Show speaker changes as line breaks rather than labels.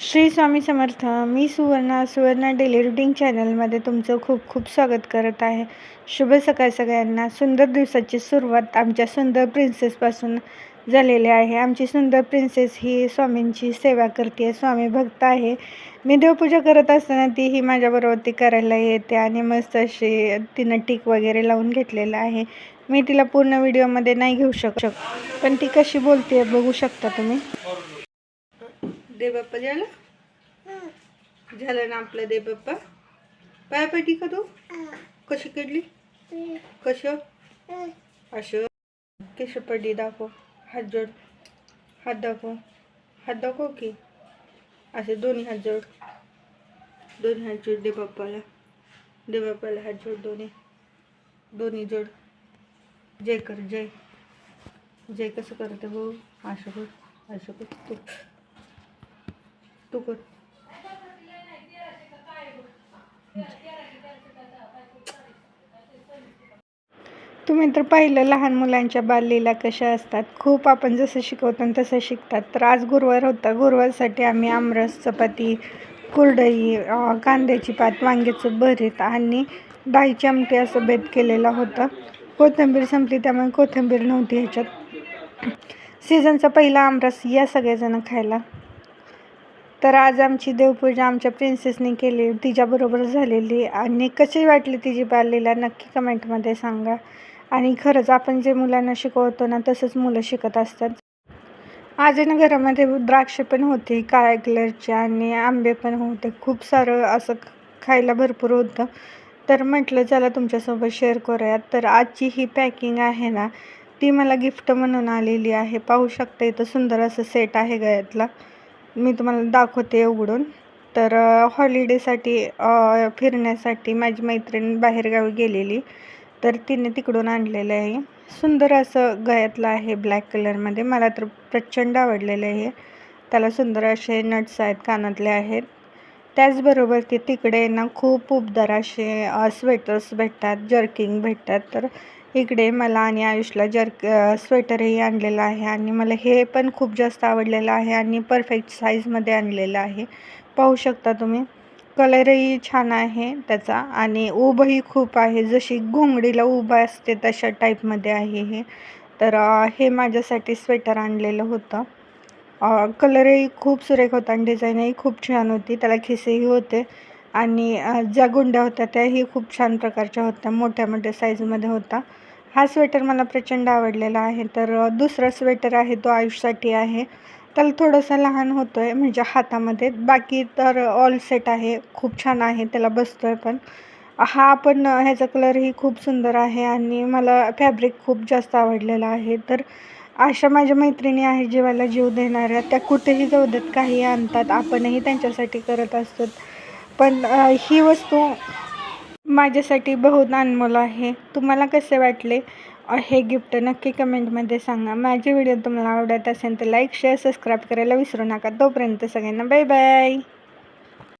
श्री स्वामी समर्थ मी Suvarna Suvarna daily routine चॅनलमध्ये तुमचं खूप खूप स्वागत करत आहे. शुभ सकाळ सगळ्यांना. सुंदर दिवसाची सुरुवात आमच्या सुंदर प्रिन्सेसपासून झालेली आहे. आमची सुंदर प्रिन्सेस ही स्वामींची सेवा करते स्वामी भक्त आहे. मी देवपूजा करत असताना ती ही माझ्याबरोबर ती करायला येते आणि मस्त अशी तिनं टीक वगैरे लावून घेतलेलं आहे. मी तिला पूर्ण व्हिडिओमध्ये नाही घेऊ शक पण ती कशी बोलते बघू शकता तुम्ही. दे बाप्पा झालं झालं ना आपलं दे बाप्पा पाय पाठी का तू? कशी काढली कसं असं कशी पडली दाखव. हात जोड. हात दाखव. हात दाखव की? असे दोन्ही हात जोड. दोन्ही हात जोड दे बाप्पाला दे बाप्पाला हात जोड दोन्ही. दोन्ही जोड. जय कर जय. जय कसं करते हो असं कर. असं कर. तू. तू कर. तुम्ही तर पाहिलं लहान मुलांच्या बाललीला कशा असतात. खूप आपण जसं शिकवतो तसं शिकतात. तर आज गुरुवार होता. गुरुवारसाठी आम्ही आमरस चपाती कुरडई कांद्याची पात वांग्याचं भरीत आणि डाळीची आमटी असं बेत केलेला होता. कोथिंबीर संपली त्यामुळे कोथिंबीर नव्हती ह्याच्यात. सीझनचा पहिला आमरस या सगळेजणं खायला. तर आज आमची देवपूजा आमच्या प्रिन्सेसने केली. तिच्याबरोबर झालेली. आणि कशी वाटली तिची बाललीला नक्की कमेंटमध्ये सांगा. आणि खरंच आपण जे मुलांना शिकवतो ना तसंच मुलं शिकत असतात. आज ना घरामध्ये द्राक्षे पण होते काळ्या कलरचे आणि आंबे पण होते. खूप सारं असं खायला भरपूर होतं. तर म्हटलं चला तुमच्यासोबत शेअर करूयात. तर आजची ही पॅकिंग आहे ना ती मला गिफ्ट म्हणून आलेली आहे. पाहू शकता इथं सुंदर असं सेट आहे गळ्यातला. मी तुम्हाला दाखवते उघडून. तर हॉलिडेसाठी फिरण्यासाठी माझी मैत्रीण बाहेरगावी गेलेली. तर तिने तिकडून आणलेलं आहे. सुंदर असं गळ्यातलं आहे ब्लॅक कलरमध्ये मला तर प्रचंड आवडलेलं आहे. त्याला सुंदर असे नट्स आहेत कानातले आहेत. त्याचबरोबर ते तिकडे ना खूप उबदार असे स्वेटर्स भेटतात जर्किंग भेटतात. तर इकडे मला आणि आयुषला जर्क स्वेटरही आणलेलं आहे आणि मला हे पण खूप जास्त आवडलेलं आहे आणि परफेक्ट साईजमध्ये आणलेलं आहे. पाहू शकता तुम्ही. कलरही छान आहे त्याचा आणि उभंही खूप आहे. जशी घोंगडीला उभं असते तशा टाईपमध्ये आहे हे. तर हे माझ्यासाठी स्वेटर आणलेलं होतं. कलरही खूप सुरेख होता आणि डिझाईनही खूप छान होती. त्याला खिसेही होते आणि ज्या गुंड्या होत्या त्याही खूप छान प्रकारच्या होत्या. मोठ्या मोठ्या साईजमध्ये होता. हा स्वेटर मला प्रचंड आवडलेला आहे. तर दुसरा स्वेटर आहे तो आयुषसाठी आहे. त्याला थोडंसं लहान होतो आहे म्हणजे हातामध्ये. बाकी तर ऑल सेट आहे खूप छान आहे त्याला बसतो आहे पण. हा पण ह्याचा कलरही खूप सुंदर आहे आणि मला फॅब्रिक खूप जास्त आवडलेला आहे. तर अशा माझ्या मैत्रिणी आहे जीवाला जीव देणाऱ्या. त्या कुठेही जाऊ देत काही आणतात आपणही त्यांच्यासाठी करत असतो. पण ही वस्तू माझ्यासाठी बहुत अनमोल आहे. तुम्हाला कसे वाटले? हे गिफ्ट नक्की कमेंटमध्ये सांगा. माझे व्हिडिओ तुम्हाला आवडत असेल तर लाईक शेअर सबस्क्राईब करायला विसरू नका. तोपर्यंत सगळ्यांना बाय बाय.